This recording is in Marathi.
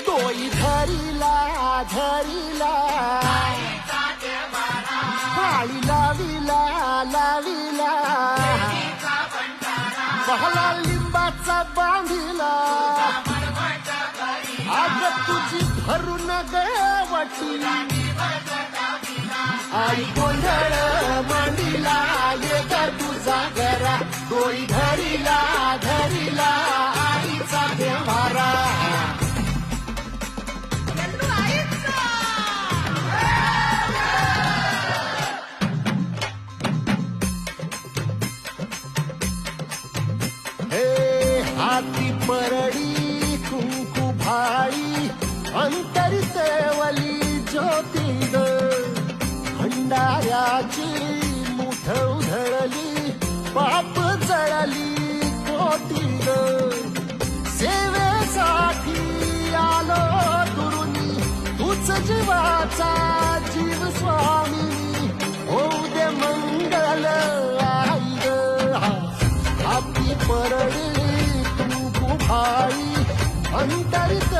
दोई धरिला धरिला. काळी लाविला लाविला. पहला लिंबाचा बांधिला. आग तुझी भरून गवटी आई गोंधळ मांडिला ये ग तुझा घरा डोई धरिला धरिला. हाती परडी कुंकू भाई अंतरितेवली ज्योती भंडाऱ्याची मुठ उधळली पाप जळली कोटी सेवेसाठी आलो दुरुनी तूच जीवाचा जीव स्वामी. होऊ दे मंगल आई ग आपली परडी तू अंतरित